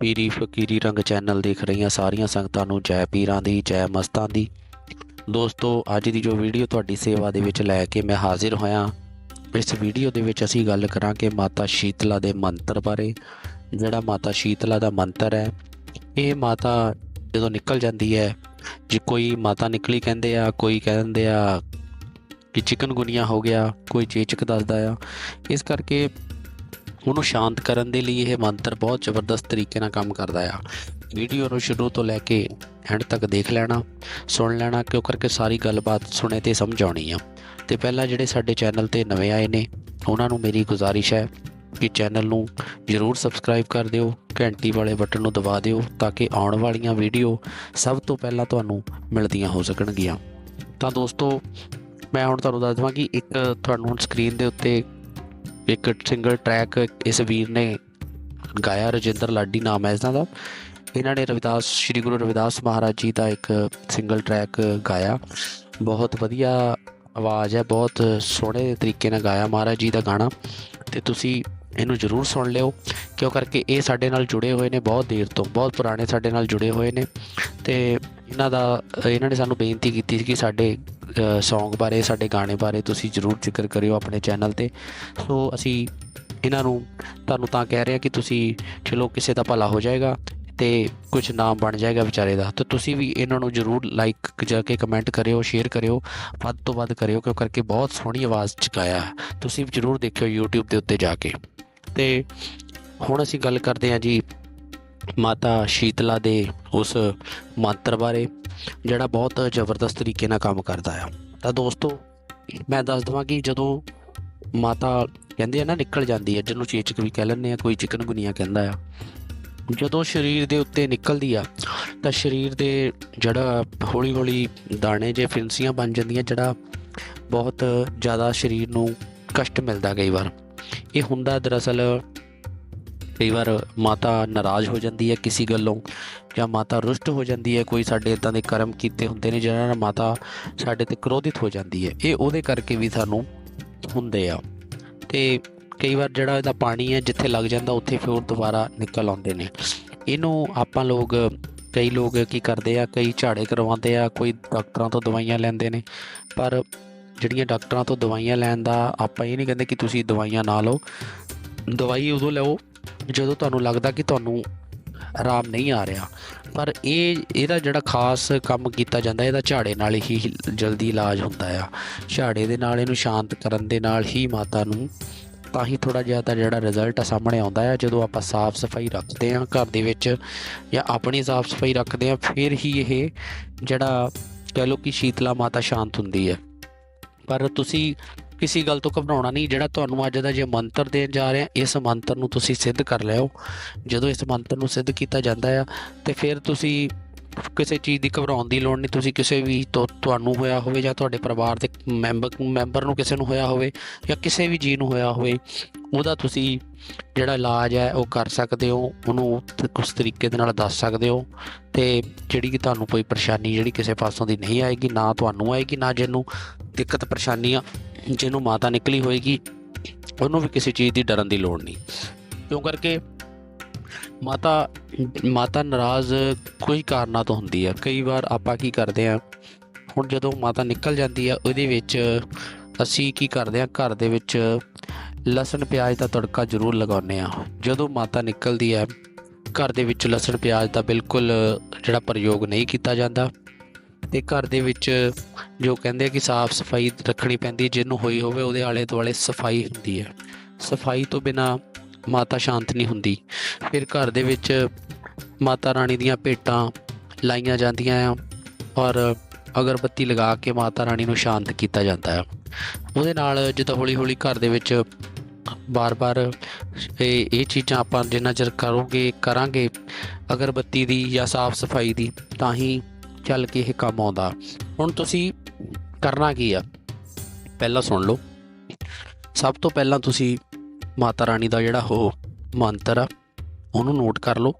ਪੀਰੀ ਫਕੀਰੀ ਰੰਗ ਚੈਨਲ ਦੇਖ ਰਹੀਆਂ ਸਾਰੀਆਂ ਸੰਗਤਾਂ ਨੂੰ ਜੈ ਪੀਰਾਂ ਦੀ, ਜੈ ਮਸਤਾਂ ਦੀ। ਦੋਸਤੋ, ਅੱਜ ਦੀ ਜੋ ਵੀਡੀਓ ਤੁਹਾਡੀ ਸੇਵਾ ਦੇ ਵਿੱਚ ਲੈ ਕੇ ਮੈਂ ਹਾਜ਼ਰ ਹੋਇਆ, ਇਸ ਵੀਡੀਓ ਦੇ ਵਿੱਚ ਅਸੀਂ ਗੱਲ ਕਰਾਂਗੇ ਮਾਤਾ ਸ਼ੀਤਲਾ ਦੇ ਮੰਤਰ ਬਾਰੇ, ਜਿਹੜਾ ਮਾਤਾ ਸ਼ੀਤਲਾ ਦਾ ਮੰਤਰ ਹੈ। ਇਹ ਮਾਤਾ ਜਦੋਂ ਨਿਕਲ ਜਾਂਦੀ ਹੈ, ਜੇ ਕੋਈ ਮਾਤਾ ਨਿਕਲੀ ਕਹਿੰਦੇ ਆ, ਕੋਈ ਕਹਿੰਦੇ ਆ ਕਿ ਚਿਕਨਗੁਨੀਆ ਹੋ ਗਿਆ, ਕੋਈ ਚੇਚਕ ਦੱਸਦਾ ਆ। ਇਸ ਕਰਕੇ ਉਹਨੂੰ ਸ਼ਾਂਤ ਕਰਨ ਦੇ ਲਈ ਇਹ ਮੰਤਰ ਬਹੁਤ ਜ਼ਬਰਦਸਤ ਤਰੀਕੇ ਨਾਲ ਕੰਮ ਕਰਦਾ ਆ। ਵੀਡੀਓ ਨੂੰ ਸ਼ੁਰੂ ਤੋਂ ਲੈ ਕੇ ਐਂਡ ਤੱਕ ਦੇਖ ਲੈਣਾ, ਸੁਣ ਲੈਣਾ, ਕਿਉਂ ਕਰਕੇ ਸਾਰੀ ਗੱਲਬਾਤ ਸੁਣੇ ਤੇ ਸਮਝ ਆਉਣੀ ਆ। ਤੇ ਪਹਿਲਾਂ ਜਿਹੜੇ ਸਾਡੇ ਚੈਨਲ ਤੇ ਨਵੇਂ ਆਏ ਨੇ, ਉਹਨਾਂ ਨੂੰ ਮੇਰੀ ਗੁਜ਼ਾਰਿਸ਼ ਹੈ ਕਿ ਚੈਨਲ ਨੂੰ ਜਰੂਰ ਸਬਸਕ੍ਰਾਈਬ ਕਰ ਦਿਓ, ਘੰਟੀ ਵਾਲੇ ਬਟਨ ਨੂੰ ਦਬਾ ਦਿਓ, ਤਾਂ ਕਿ ਆਉਣ ਵਾਲੀਆਂ ਵੀਡੀਓ ਸਭ ਤੋਂ ਪਹਿਲਾਂ ਤੁਹਾਨੂੰ ਮਿਲਦੀਆਂ ਹੋ ਸਕਣਗੀਆਂ। ਤਾਂ ਦੋਸਤੋ ਮੈਂ ਹੁਣ ਤੁਹਾਨੂੰ ਦੱਸ ਦਵਾਂ ਕਿ ਇੱਕ ਤੁਹਾਨੂੰ ਹੁਣ ਸਕਰੀਨ ਦੇ ਉੱਤੇ ਇੱਕ ਸਿੰਗਲ ਟਰੈਕ ਇਸ ਵੀਰ ਨੇ ਗਾਇਆ, ਰਜਿੰਦਰ ਲਾਡੀ ਨਾਮ ਹੈ ਇਸਦਾ ਦਾ। ਇਹਨਾਂ ਨੇ ਰਵਿਦਾਸ, ਸ੍ਰੀ ਗੁਰੂ ਰਵਿਦਾਸ ਮਹਾਰਾਜ ਜੀ ਦਾ ਇੱਕ ਸਿੰਗਲ ਟਰੈਕ ਗਾਇਆ। ਬਹੁਤ ਵਧੀਆ ਆਵਾਜ਼ ਹੈ, ਬਹੁਤ ਸੋਹਣੇ ਤਰੀਕੇ ਨਾਲ ਗਾਇਆ ਮਹਾਰਾਜ ਜੀ ਦਾ ਗਾਣਾ। ਤੇ ਤੁਸੀਂ ਇਹਨੂੰ ਜ਼ਰੂਰ ਸੁਣ ਲਿਓ, ਕਿਉਂ ਕਰਕੇ ਇਹ ਸਾਡੇ ਨਾਲ ਜੁੜੇ ਹੋਏ ਨੇ ਬਹੁਤ ਦੇਰ ਤੋਂ, ਬਹੁਤ ਪੁਰਾਣੇ ਸਾਡੇ ਨਾਲ ਜੁੜੇ ਹੋਏ ਨੇ। ਤੇ ਇਹਨਾਂ ਦਾ, ਇਹਨਾਂ ਨੇ ਸਾਨੂੰ ਬੇਨਤੀ ਕੀਤੀ ਸੀ ਕਿ ਸਾਡੇ Song ਬਾਰੇ, ਸਾਡੇ ਗਾਣੇ ਬਾਰੇ ਤੁਸੀਂ ਜ਼ਰੂਰ ਜ਼ਿਕਰ ਕਰਿਓ ਆਪਣੇ ਚੈਨਲ ਤੇ। ਸੋ ਅਸੀਂ ਇਹਨਾਂ ਨੂੰ ਤੁਹਾਨੂੰ ਤਾਂ ਕਹਿ ਰਹੇ ਹਾਂ ਕਿ ਤੁਸੀਂ, ਚਲੋ ਕਿਸੇ ਦਾ ਭਲਾ ਹੋ ਜਾਏਗਾ ਤੇ ਕੁਝ ਨਾਮ ਬਣ ਜਾਏਗਾ ਵਿਚਾਰੇ ਦਾ। ਤੇ ਤੁਸੀਂ ਵੀ ਇਹਨਾਂ ਨੂੰ ਜਰੂਰ ਲਾਈਕ ਜਾ ਕੇ ਕਮੈਂਟ ਕਰਿਓ ਸ਼ੇਅਰ ਕਰਿਓ, ਵੱਧ ਤੋਂ ਵੱਧ ਕਰਿਓ, ਕਿਉਂ ਕਰਕੇ ਬਹੁਤ ਸੋਹਣੀ ਆਵਾਜ਼ ਚ ਗਾਇਆ ਤੁਸੀਂ ਵੀ ਜਰੂਰ ਦੇਖਿਓ YouTube ਦੇ ਉੱਤੇ ਜਾ ਕੇ। ਤੇ ਹੁਣ ਅਸੀਂ ਗੱਲ ਕਰਦੇ ਹਾਂ ਜੀ ਮਾਤਾ ਸ਼ੀਤਲਾ ਦੇ ਉਸ ਮੰਤਰ ਬਾਰੇ, ਜਿਹੜਾ ਬਹੁਤ ਜ਼ਬਰਦਸਤ ਤਰੀਕੇ ਨਾਲ ਕੰਮ ਕਰਦਾ ਆ। ਤਾਂ ਦੋਸਤੋ, ਮੈਂ ਦੱਸ ਦਵਾਂ ਕਿ ਜਦੋਂ ਮਾਤਾ ਕਹਿੰਦੇ ਆ ਨਾ, ਨਿਕਲ ਜਾਂਦੀ ਹੈ ਜਿਹਨੂੰ ਚੇਚਕ ਵੀ ਕਹਿ ਲੈਂਦੇ ਆ, ਕੋਈ ਚਿਕਨ ਗੁਨੀਆ ਕਹਿੰਦਾ ਆ। ਜਦੋਂ ਸਰੀਰ ਦੇ ਉੱਤੇ ਨਿਕਲਦੀ ਆ, ਤਾਂ ਸਰੀਰ ਦੇ ਜਿਹੜਾ ਹੌਲੀ ਹੌਲੀ ਦਾਣੇ ਜੇ ਫਿੰਸੀਆਂ ਬਣ ਜਾਂਦੀਆਂ, ਜਿਹੜਾ ਬਹੁਤ ਜ਼ਿਆਦਾ ਸਰੀਰ ਨੂੰ ਕਸ਼ਟ ਮਿਲਦਾ ਕਈ ਵਾਰ। ਇਹ ਹੁੰਦਾ ਦਰਅਸਲ ਕਈ ਵਾਰ ਮਾਤਾ ਨਾਰਾਜ਼ ਹੋ ਜਾਂਦੀ ਹੈ ਕਿਸੇ ਗੱਲੋਂ ਜਾਂ ਮਾਤਾ ਰੁਸ਼ਟ ਹੋ ਜਾਂਦੀ ਹੈ, ਕੋਈ ਸਾਡੇ ਇਦਾਂ ਦੇ ਕਰਮ ਕੀਤੇ ਹੁੰਦੇ ਨੇ ਜਿਹਨਾਂ ਨਾਲ ਮਾਤਾ ਸਾਡੇ ਤੇ ਕ੍ਰੋਧਿਤ ਹੋ ਜਾਂਦੀ ਹੈ। ਇਹ ਉਹਦੇ ਕਰਕੇ ਵੀ ਸਾਨੂੰ ਹੁੰਦੇ ਆ। ਤੇ ਕਈ ਵਾਰ ਜਿਹੜਾ ਇਹਦਾ ਪਾਣੀ ਹੈ, ਜਿੱਥੇ ਲੱਗ ਜਾਂਦਾ ਉੱਥੇ ਫਿਰ ਦੁਬਾਰਾ ਨਿਕਲ ਆਉਂਦੇ ਨੇ। ਇਹਨੂੰ ਆਪਾਂ ਲੋਕ, ਕਈ ਲੋਕ ਕੀ ਕਰਦੇ ਆ, ਕਈ ਝਾੜੇ ਕਰਵਾਉਂਦੇ ਆ, ਕੋਈ ਡਾਕਟਰਾਂ ਤੋਂ ਦਵਾਈਆਂ ਲੈਂਦੇ ਨੇ। ਪਰ ਜਿਹੜੀਆਂ ਡਾਕਟਰਾਂ ਤੋਂ ਦਵਾਈਆਂ ਲੈਣ ਦਾ ਆਪਾਂ ਇਹ ਨਹੀਂ ਕਹਿੰਦੇ ਕਿ ਤੁਸੀਂ ਦਵਾਈਆਂ ਨਾ ਲਓ। ਦਵਾਈ ਉਦੋਂ ਲਓ ਜਦੋਂ ਤੁਹਾਨੂੰ ਲੱਗਦਾ ਕਿ ਤੁਹਾਨੂੰ ਆਰਾਮ ਨਹੀਂ ਆ ਰਿਹਾ, ਪਰ ਇਹ, ਇਹਦਾ ਜਿਹੜਾ ਖਾਸ ਕੰਮ ਕੀਤਾ ਜਾਂਦਾ, ਇਹਦਾ ਝਾੜੇ ਨਾਲ ਹੀ ਜਲਦੀ ਇਲਾਜ ਹੁੰਦਾ ਆ। ਝਾੜੇ ਦੇ ਨਾਲ ਇਹਨੂੰ ਸ਼ਾਂਤ ਕਰਨ ਦੇ ਨਾਲ ਹੀ ਮਾਤਾ ਨੂੰ ਤਾਂ ਹੀ ਥੋੜਾ ਜਿਹਾ ਤਾਂ ਜਿਹੜਾ ਰਿਜ਼ਲਟ ਆ ਸਾਹਮਣੇ ਆਉਂਦਾ ਹੈ ਜਦੋਂ ਆਪਾਂ ਸਾਫ਼ ਸਫ਼ਾਈ ਰੱਖਦੇ ਹਾਂ ਘਰ ਦੇ ਵਿੱਚ ਜਾਂ ਆਪਣੀ ਸਾਫ਼ ਸਫ਼ਾਈ ਰੱਖਦੇ ਹਾਂ, ਫਿਰ ਹੀ ਇਹ ਜਿਹੜਾ ਕਹਿ ਲਓ ਕਿ ਸ਼ੀਤਲਾ ਮਾਤਾ ਸ਼ਾਂਤ ਹੁੰਦੀ ਹੈ ਪਰ ਤੁਸੀਂ ਕਿਸੇ ਗੱਲ ਤੋਂ ਘਬਰਾਉਣਾ ਨਹੀਂ, ਜਿਹੜਾ ਤੁਹਾਨੂੰ ਅੱਜ ਦਾ ਜੇ ਮੰਤਰ ਦੇਣ ਜਾ ਰਹੇ ਹਾਂ ਇਸ ਮੰਤਰ ਨੂੰ ਤੁਸੀਂ ਸਿੱਧ ਕਰ ਲਿਓ। ਜਦੋਂ ਇਸ ਮੰਤਰ ਨੂੰ ਸਿੱਧ ਕੀਤਾ ਜਾਂਦਾ ਆ, ਤੇ ਫਿਰ ਤੁਸੀਂ ਕਿਸੇ ਚੀਜ਼ ਦੀ ਘਬਰਾਉਣ ਦੀ ਲੋੜ ਨਹੀਂ, ਤੁਸੀਂ ਕਿਸੇ ਵੀ ਤੋਂ ਤੁਹਾਨੂੰ ਹੋਇਆ ਹੋਵੇ ਜਾਂ ਤੁਹਾਡੇ ਪਰਿਵਾਰ ਦੇ ਮੈਂਬਰ ਮੈਂਬਰ ਨੂੰ ਕਿਸੇ ਨੂੰ ਹੋਇਆ ਹੋਵੇ ਜਾਂ ਕਿਸੇ ਵੀ ਜੀ ਨੂੰ ਹੋਇਆ ਹੋਵੇ, ਉਹਦਾ ਤੁਸੀਂ ਜਿਹੜਾ ਇਲਾਜ ਹੈ, ਉਹ ਕਰ ਸਕਦੇ ਹੋ, ਉਹਨੂੰ ਤ- ਤਰੀਕੇ ਦੇ ਨਾਲ ਦੱਸ ਸਕਦੇ ਹੋ, ਤੇ ਜਿਹੜੀ ਕਿ ਤੁਹਾਨੂੰ ਕੋਈ ਪਰੇਸ਼ਾਨੀ ਜਿਹੜੀ ਕਿਸੇ ਪਾਸੋਂ ਦੀ ਨਹੀਂ ਆਏਗੀ, ਨਾ ਤੁਹਾਨੂੰ ਆਏਗੀ, ਨਾ ਜਿਹਨੂੰ ਦਿੱਕਤ ਪਰੇਸ਼ਾਨੀਆਂ ਜਿਹਨੂੰ ਮਾਤਾ ਨਿਕਲੀ ਹੋਏਗੀ, ਉਹਨੂੰ ਵੀ ਕਿਸੇ ਚੀਜ਼ ਦੀ ਡਰਨ ਦੀ ਲੋੜ ਨਹੀਂ। ਕਿਉਂ ਕਰਕੇ? ਮਾਤਾ ਮਾਤਾ ਨਾਰਾਜ਼ ਕੋਈ ਕਾਰਨਾਂ ਤੋਂ ਹੁੰਦੀ ਹੈ ਕਈ ਵਾਰ ਆਪਾਂ ਕੀ ਕਰਦੇ ਆ, ਹੁਣ ਜਦੋਂ ਮਾਤਾ ਨਿਕਲ ਜਾਂਦੀ ਆ, ਉਹਦੇ ਵਿੱਚ ਅਸੀਂ ਕੀ ਕਰਦੇ ਆ, ਘਰ ਦੇ ਵਿੱਚ ਲਸਣ ਪਿਆਜ਼ ਦਾ ਤੜਕਾ ਜ਼ਰੂਰ ਲਗਾਉਂਦੇ ਆ। ਜਦੋਂ ਮਾਤਾ ਨਿਕਲਦੀ ਹੈ ਘਰ ਦੇ ਵਿੱਚ ਲਸਣ ਪਿਆਜ਼ ਦਾ ਬਿਲਕੁਲ ਜਿਹੜਾ ਪ੍ਰਯੋਗ ਨਹੀਂ ਕੀਤਾ ਜਾਂਦਾ ਤੇ ਘਰ ਦੇ ਵਿੱਚ ਜੋ ਕਹਿੰਦੇ ਕਿ ਸਾਫ਼ ਸਫ਼ਾਈ ਰੱਖਣੀ ਪੈਂਦੀ, ਜਿਹਨੂੰ ਹੋਈ ਹੋਵੇ ਉਹਦੇ ਆਲੇ ਦੁਆਲੇ ਸਫ਼ਾਈ ਹੁੰਦੀ ਹੈ। ਸਫ਼ਾਈ ਤੋਂ ਬਿਨਾ ਮਾਤਾ ਸ਼ਾਂਤ ਨਹੀਂ ਹੁੰਦੀ। ਫਿਰ ਘਰ ਦੇ ਵਿੱਚ ਮਾਤਾ ਰਾਣੀ ਦੀਆਂ ਭੇਟਾਂ ਲਾਈਆਂ ਜਾਂਦੀਆਂ ਆ ਔਰ ਅਗਰਬੱਤੀ ਲਗਾ ਕੇ ਮਾਤਾ ਰਾਣੀ ਨੂੰ ਸ਼ਾਂਤ ਕੀਤਾ ਜਾਂਦਾ ਹੈ ਉਹਦੇ ਨਾਲ ਜਦੋਂ ਹੌਲੀ ਹੌਲੀ ਘਰ ਦੇ ਵਿੱਚ ਬਾਰ-ਬਾਰ ਇਹ ਇਹ ਚੀਜ਼ਾਂ ਆਪਾਂ ਜਿੰਨਾ ਚਿਰ ਕਰੋਗੇ, ਕਰਾਂਗੇ, ਅਗਰਬੱਤੀ ਦੀ ਜਾਂ ਸਾਫ਼ ਸਫ਼ਾਈ ਦੀ, ਤਾਂ ਹੀ ਚੱਲ ਕੇ ਇਹ ਕੰਮ ਆਉਂਦਾ। ਹੁਣ ਤੁਸੀਂ ਕਰਨਾ ਕੀ ਆ? ਪਹਿਲਾਂ ਸੁਣ ਲਓ। ਸਭ ਤੋਂ ਪਹਿਲਾਂ ਤੁਸੀਂ ਮਾਤਾ ਰਾਣੀ ਦਾ ਜਿਹੜਾ ਉਹ ਮੰਤਰ ਆ, ਉਹਨੂੰ ਨੋਟ ਕਰ ਲਓ।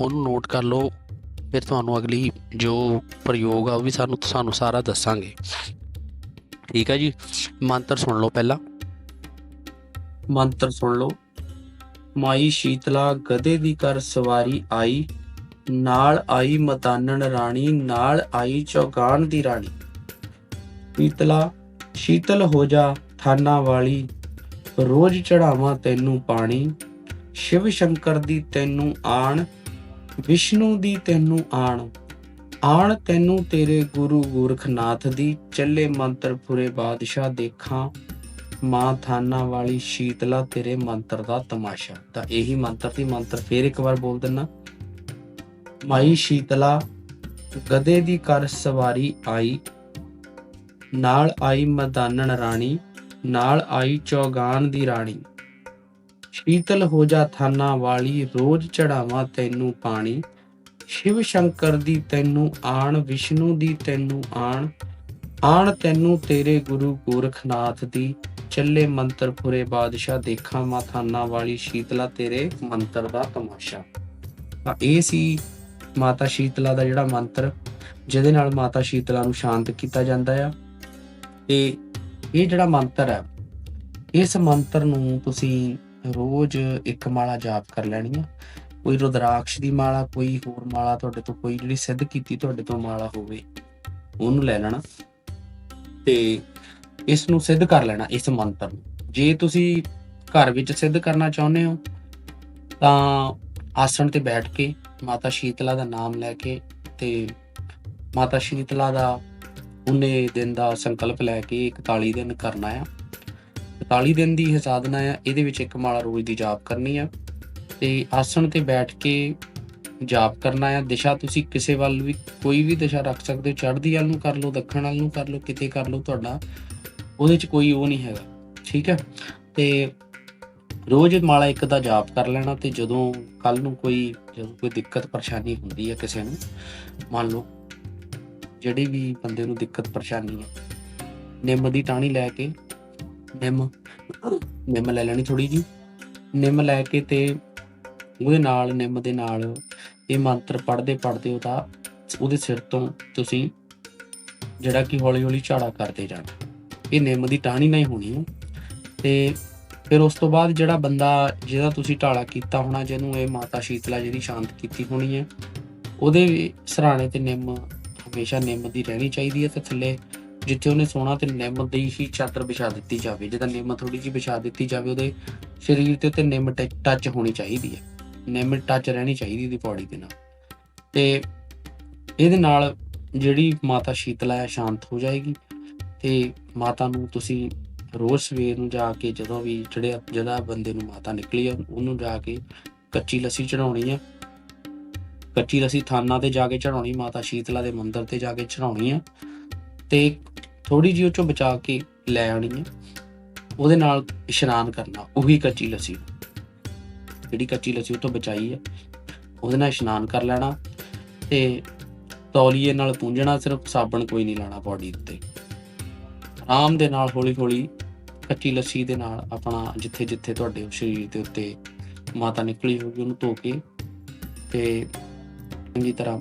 ਉਹਨੂੰ ਨੋਟ ਕਰ ਲਓ। ਫਿਰ ਤੁਹਾਨੂੰ ਅਗਲੀ ਜੋ ਪ੍ਰਯੋਗ ਆ, ਉਹ ਵੀ ਸਾਨੂੰ ਸਾਨੂੰ ਸਾਰਾ ਦੱਸਾਂਗੇ। ਠੀਕ ਹੈ ਜੀ? ਮੰਤਰ ਸੁਣ ਲਓ ਪਹਿਲਾਂ। ਮੰਤਰ ਸੁਣ ਲਓ। ਮਾਈ ਸ਼ੀਤਲਾ ਗਧੇ ਦੀ ਕਰ ਸਵਾਰੀ ਆਈ। ਨਾਲ ਆਈ ਮਤਾਨਣ ਰਾਣੀ, ਨਾਲ ਆਈ ਚੌਗਾਨ ਦੀ ਰਾਣੀ। ਪੀਤਲਾ, ਸ਼ੀਤਲ ਹੋ ਜਾ ਥਾਨਾ ਵਾਲੀ, ਰੋਜ਼ ਚੜਾਵਾਂ ਤੈਨੂੰ ਪਾਣੀ। ਸ਼ਿਵ ਸ਼ੰਕਰ ਦੀ ਤੈਨੂੰ ਆਣ, ਵਿਸ਼ਨੂੰ ਦੀ ਤੈਨੂੰ ਆਣ। ਆਣ ਤੈਨੂੰ ਤੇਰੇ ਗੁਰੂ ਗੋਰਖਨਾਥ ਦੀ, ਚੱਲੇ ਮੰਤਰ ਪੂਰੇ ਬਾਦਸ਼ਾਹ ਦੇਖਾਂ। ਮਾਂ ਥਾਨਾ ਵਾਲੀ, ਸ਼ੀਤਲਾ ਤੇਰੇ ਮੰਤਰ ਦਾ ਤਮਾਸ਼ਾ। ਤਾਂ ਇਹੀ ਮੰਤਰ ਦੀ ਮੰਤਰ ਫੇਰ ਇੱਕ ਵਾਰ ਬੋਲ ਦਿੰਨਾ। ਮਾਈ ਸ਼ੀਤਲਾ ਗਦੇ ਦੀ ਕਰ ਸਵਾਰੀ ਆਈ, ਨਾਲ ਆਈ ਮਦਾਨਣ ਰਾਣੀ, ਨਾਲ ਆਈ ਚੌਗਾਨ ਦੀ ਰਾਣੀ। ਸ਼ੀਤਲ ਹੋ ਜਾ ਥਾਨਾ ਵਾਲੀ, ਰੋਜ਼ ਚੜਾਵਾਂ ਤੈਨੂੰ ਪਾਣੀ। ਸ਼ਿਵ ਸ਼ੰਕਰ ਦੀ ਤੈਨੂੰ ਆਣ, ਵਿਸ਼ਨੂੰ ਦੀ ਤੈਨੂੰ ਆਣ। ਆਣ ਤੈਨੂੰ ਤੇਰੇ ਗੁਰੂ ਗੋਰਖਨਾਥ ਦੀ। ਚੱਲੇ ਮੰਤਰ ਫੁਰੇ ਬਾਦਸ਼ਾਹ, ਦੇਖਾਂ ਮਾਥਾਨਾ ਵਾਲੀ, ਸ਼ੀਤਲਾ ਤੇਰੇ ਮੰਤਰ ਦਾ ਤਮਾਸ਼ਾ। ਤਾਂ ਇਹ ਸੀ ਮਾਤਾ ਸ਼ੀਤਲਾ ਦਾ ਜਿਹੜਾ ਮੰਤਰ, ਜਿਹਦੇ ਨਾਲ ਮਾਤਾ ਸ਼ੀਤਲਾ ਨੂੰ ਸ਼ਾਂਤ ਕੀਤਾ ਜਾਂਦਾ ਆ। ਤੇ ਇਹ ਜਿਹੜਾ ਮੰਤਰ ਹੈ ਇਸ ਮੰਤਰ ਨੂੰ ਤੁਸੀਂ ਰੋਜ਼ ਇੱਕ ਮਾਲਾ ਜਾਪ ਕਰ ਲੈਣੀ ਆ। ਕੋਈ ਰੁਦਰਾਕਸ਼ ਦੀ ਮਾਲਾ, ਕੋਈ ਹੋਰ ਮਾਲਾ ਤੁਹਾਡੇ ਤੋਂ, ਕੋਈ ਜਿਹੜੀ ਸਿੱਧ ਕੀਤੀ ਤੁਹਾਡੇ ਤੋਂ ਮਾਲਾ ਹੋਵੇ, ਉਹਨੂੰ ਲੈ ਲੈਣਾ ਤੇ ਇਸ ਨੂੰ ਸਿੱਧ ਕਰ ਲੈਣਾ, ਇਸ ਮੰਤਰ ਨੂੰ। ਜੇ ਤੁਸੀਂ ਘਰ ਵਿੱਚ ਸਿੱਧ ਕਰਨਾ ਚਾਹੁੰਦੇ ਹੋ, ਤਾਂ ਆਸਣ ਤੇ ਬੈਠ ਕੇ ਮਾਤਾ ਸ਼ੀਤਲਾ ਦਾ ਨਾਮ ਲੈ ਕੇ ਤੇ ਮਾਤਾ ਸ਼ੀਤਲਾ ਦਾ ਉਹਨੇ ਦਿਨ ਦਾ ਸੰਕਲਪ ਲੈ ਕੇ 41 ਦਿਨ ਕਰਨਾ ਆ। 41 ਦਿਨ ਦੀ ਸਾਧਨਾ ਆ, ਇਹਦੇ ਵਿੱਚ ਇੱਕ ਮਾਲਾ ਰੋਜ਼ ਦੀ ਜਾਪ ਕਰਨੀ ਆ। ਤੇ ਆਸਣ ਤੇ ਬੈਠ ਕੇ ਜਾਪ ਕਰਨਾ ਆ। ਦਿਸ਼ਾ ਤੁਸੀਂ ਕਿਸੇ ਵੱਲ ਵੀ ਕੋਈ ਵੀ ਦਿਸ਼ਾ ਰੱਖ ਸਕਦੇ ਹੋ। ਚੜ੍ਹਦੀ ਵੱਲ ਨੂੰ ਕਰ ਲਓ, ਦੱਖਣ ਵੱਲ ਨੂੰ ਕਰ ਲਓ, ਕਿਤੇ ਕਰ ਲਓ, ਤੁਹਾਡਾ ਉਹਦੇ 'ਚ ਕੋਈ ਉਹ ਨਹੀਂ ਹੈਗਾ। ਠੀਕ ਹੈ ਤੇ ਰੋਜ਼ ਮਾਲਾ ਇੱਕ ਦਾ ਜਾਪ ਕਰ ਲੈਣਾ ਤੇ ਜਦੋਂ ਕੱਲ ਨੂੰ ਕੋਈ, ਜਦੋਂ ਕੋਈ ਦਿੱਕਤ ਪਰੇਸ਼ਾਨੀ ਹੁੰਦੀ ਹੈ ਕਿਸੇ ਨੂੰ, ਮੰਨ ਲਓ ਜਿਹੜੀ ਵੀ ਬੰਦੇ ਨੂੰ ਦਿੱਕਤ ਪਰੇਸ਼ਾਨੀ ਹੈ, ਨਿੰਮ ਦੀ ਟਾਹਣੀ ਲੈ ਕੇ, ਨਿੰਮ ਨਿੰਮ ਲੈ ਲੈਣੀ ਥੋੜੀ ਜੀ ਨਿੰਮ ਲੈ ਕੇ ਤੇ ਉਹਦੇ ਨਾਲ, ਨਿੰਮ ਦੇ ਨਾਲ ਇਹ ਮੰਤਰ ਪੜ੍ਹਦੇ ਪੜ੍ਹਦੇ ਉਹਦਾ, ਉਹਦੇ ਸਿਰ ਤੋਂ ਤੁਸੀਂ ਜਿਹੜਾ ਕਿ ਹੌਲੀ ਹੌਲੀ ਝਾੜਾ ਕਰਦੇ ਜਾਣਾ। ਇਹ ਨਿੰਮ ਦੀ ਟਾਹਣੀ ਨਹੀਂ ਹੋਣੀ ਹੈ ਤੇ ਫਿਰ ਉਸ ਤੋਂ ਬਾਅਦ ਜਿਹੜਾ ਬੰਦਾ, ਜਿਹਦਾ ਤੁਸੀਂ ਢਾਲਾ ਕੀਤਾ ਹੋਣਾ, ਜਿਹਨੂੰ ਇਹ ਮਾਤਾ ਸ਼ੀਤਲਾ ਜਿਹੜੀ ਸ਼ਾਂਤ ਕੀਤੀ ਹੋਣੀ ਹੈ, ਉਹਦੇ ਸਰਾਣੇ ਤੇ ਨਿੰਮ ਹਮੇਸ਼ਾ ਨਿੰਮ ਦੀ ਰਹਿਣੀ ਚਾਹੀਦੀ ਹੈ ਤੇ ਥੱਲੇ ਜਿੱਥੇ ਉਹਨੇ ਸੋਣਾ ਤੇ ਨਿੰਮ ਦੀ ਹੀ ਚਾਦਰ ਵਿਛਾ ਦਿੱਤੀ ਜਾਵੇ, ਜਿਹਦਾ ਨਿੰਮ ਥੋੜੀ ਜਿਹੀ ਵਿਛਾ ਦਿੱਤੀ ਜਾਵੇ, ਉਹਦੇ ਸਰੀਰ ਤੇ ਤੇ ਨਿੰਮ ਟੱਚ ਹੋਣੀ ਚਾਹੀਦੀ ਹੈ, ਨਿੰਮ ਟੱਚ ਰਹਿਣੀ ਚਾਹੀਦੀ ਦੀ ਪੌੜੀ ਦੇ ਨਾਲ। ਤੇ ਇਹਦੇ ਨਾਲ ਜਿਹੜੀ ਮਾਤਾ ਸ਼ੀਤਲਾ ਹੈ, ਸ਼ਾਂਤ ਹੋ ਜਾਏਗੀ ਤੇ ਮਾਤਾ ਨੂੰ ਤੁਸੀਂ ਰੋਜ਼ ਸਵੇਰ ਨੂੰ ਜਾ ਕੇ ਜਦੋਂ ਵੀ ਜਿਹੜੇ ਜਿਹੜਾ ਬੰਦੇ ਨੂੰ ਮਾਤਾ ਨਿਕਲੀ ਆ, ਉਹਨੂੰ ਜਾ ਕੇ ਕੱਚੀ ਲੱਸੀ ਚੜਾਉਣੀ ਆ। ਕੱਚੀ ਲੱਸੀ ਥਾਨਾ ਤੇ ਜਾ ਕੇ ਚੜਾਉਣੀ ਮਾਤਾ ਸ਼ੀਤਲਾ ਦੇ ਮੰਦਿਰ ਤੇ ਜਾ ਕੇ ਚੜਾਉਣੀ ਆ ਤੇ ਥੋੜੀ ਜਿਹੀ ਉਹ ਚੋਂ ਬਚਾ ਕੇ ਲੈ ਆਉਣੀ ਆ। ਉਹਦੇ ਨਾਲ ਇਸ਼ਨਾਨ ਕਰਨਾ, ਉਹੀ ਕੱਚੀ ਲੱਸੀ। ਜਿਹੜੀ ਕੱਚੀ ਲੱਸੀ ਉਹ ਤੋਂ ਬਚਾਈ ਆ। ਉਹਦੇ ਨਾਲ ਇਸ਼ਨਾਨ ਕਰ ਲੈਣਾ ਤੇ ਤੌਲੀਏ ਨਾਲ ਪੂੰਝਣਾ, ਸਿਰਫ ਸਾਬਣ ਕੋਈ ਨਹੀਂ ਲਾਣਾ ਬਾਡੀ ਉੱਤੇ। ਆਰਾਮ ਦੇ ਨਾਲ ਹੌਲੀ ਹੌਲੀ ਕੱਚੀ ਲੱਸੀ ਦੇ ਨਾਲ ਆਪਣਾ ਜਿੱਥੇ ਜਿੱਥੇ ਤੁਹਾਡੇ ਸਰੀਰ ਦੇ ਉੱਤੇ ਮਾਤਾ ਨਿਕਲੀ ਹੋਊਗੀ, ਉਹਨੂੰ ਧੋ ਕੇ ਤੇ ਚੰਗੀ ਤਰ੍ਹਾਂ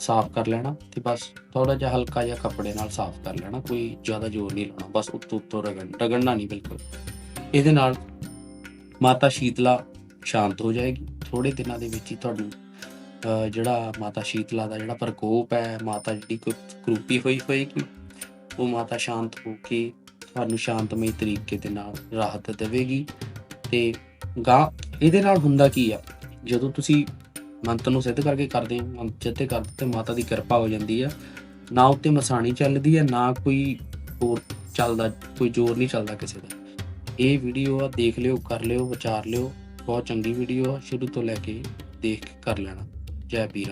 ਸਾਫ਼ ਕਰ ਲੈਣਾ ਤੇ ਬਸ ਥੋੜਾ ਜਿਹਾ ਹਲਕਾ ਜਿਹਾ ਕੱਪੜੇ ਨਾਲ ਸਾਫ਼ ਕਰ ਲੈਣਾ, ਕੋਈ ਜ਼ਿਆਦਾ ਜ਼ੋਰ ਨਹੀਂ ਲਾਉਣਾ, ਬਸ ਉੱਤੋਂ ਉੱਤੋਂ ਰਗੜ ਰਗੜਨਾ ਨਹੀਂ ਬਿਲਕੁਲ। ਇਹਦੇ ਨਾਲ ਮਾਤਾ ਸ਼ੀਤਲਾ ਸ਼ਾਂਤ ਹੋ ਜਾਏਗੀ। ਥੋੜੇ ਦਿਨਾਂ ਦੇ ਵਿੱਚ ਹੀ ਤੁਹਾਨੂੰ ਜਿਹੜਾ ਮਾਤਾ ਸ਼ੀਤਲਾ ਦਾ ਜਿਹੜਾ ਪ੍ਰਕੋਪ ਹੈ, ਮਾਤਾ ਜਿਹੜੀ ਕੋਈ ਕਰੂਪੀ ਹੋਈ ਹੋਏਗੀ, ਉਹ ਮਾਤਾ ਸ਼ਾਂਤ ਹੋ ਕੇ ਸਾਨੂੰ ਸ਼ਾਂਤਮਈ ਤਰੀਕੇ ਦੇ ਨਾਲ ਰਾਹਤ ਦੇਵੇਗੀ। ਤੇ ਗਾ, ਇਹਦੇ ਨਾਲ ਹੁੰਦਾ ਕੀ ਆ? ਜਦੋਂ ਤੁਸੀਂ ਮੰਤਰ ਨੂੰ ਸਿੱਧ ਕਰਕੇ ਕਰਦੇ ਹੋ ਮੰਤਰ ਤੇ ਕਰਦੇ ਤੇ ਮਾਤਾ ਦੀ ਕਿਰਪਾ ਹੋ ਜਾਂਦੀ ਆ। ਨਾ ਉੱਤੇ ਮਸਾਣੀ ਚੱਲਦੀ ਹੈ ਨਾ ਕੋਈ ਹੋਰ ਚੱਲਦਾ, ਕੋਈ ਜ਼ੋਰ ਨਹੀਂ ਚੱਲਦਾ ਕਿਸੇ ਦਾ। ਇਹ ਵੀਡੀਓ ਆ, ਦੇਖ ਲਿਓ, ਕਰ ਲਿਓ, ਵਿਚਾਰ ਲਿਓ। ਬਹੁਤ ਚੰਗੀ ਵੀਡੀਓ ਆ, ਸ਼ੁਰੂ ਤੋਂ ਲੈ ਕੇ ਦੇਖ ਕੇ ਕਰ ਲੈਣਾ। ਜੈ ਵੀਰ।